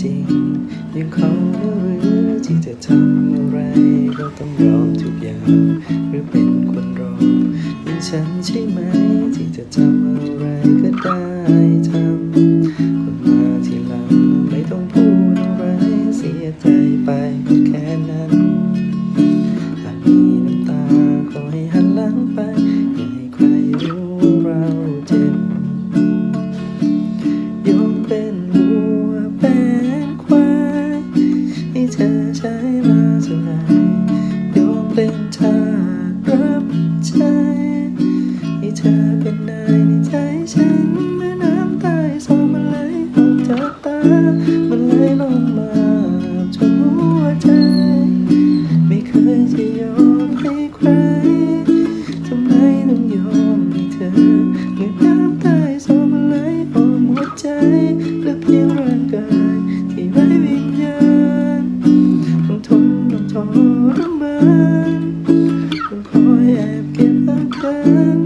จริง ยังเขาหรือที่จะทำอะไรก็ต้องยอมทุกอย่างหรือเป็นคนรออยังฉันใช่ไหมที่จะทำอะไรก็ได้ เป็นทาสรับใช้ให้เธอเป็นนายในใจฉันเมื่อน้ำตาสองมันไหลออกจากตา มันไหลลงมาจนหัวใจ ไม่เคยจะยอมให้ใครทำไมต้องยอมให้เธอเมื่อน้ำตาสองมันไหลออมหัวใจเหลือเพียงร่างกายที่ไร้วิญญาณต้องทนต้องทรมาน heaven.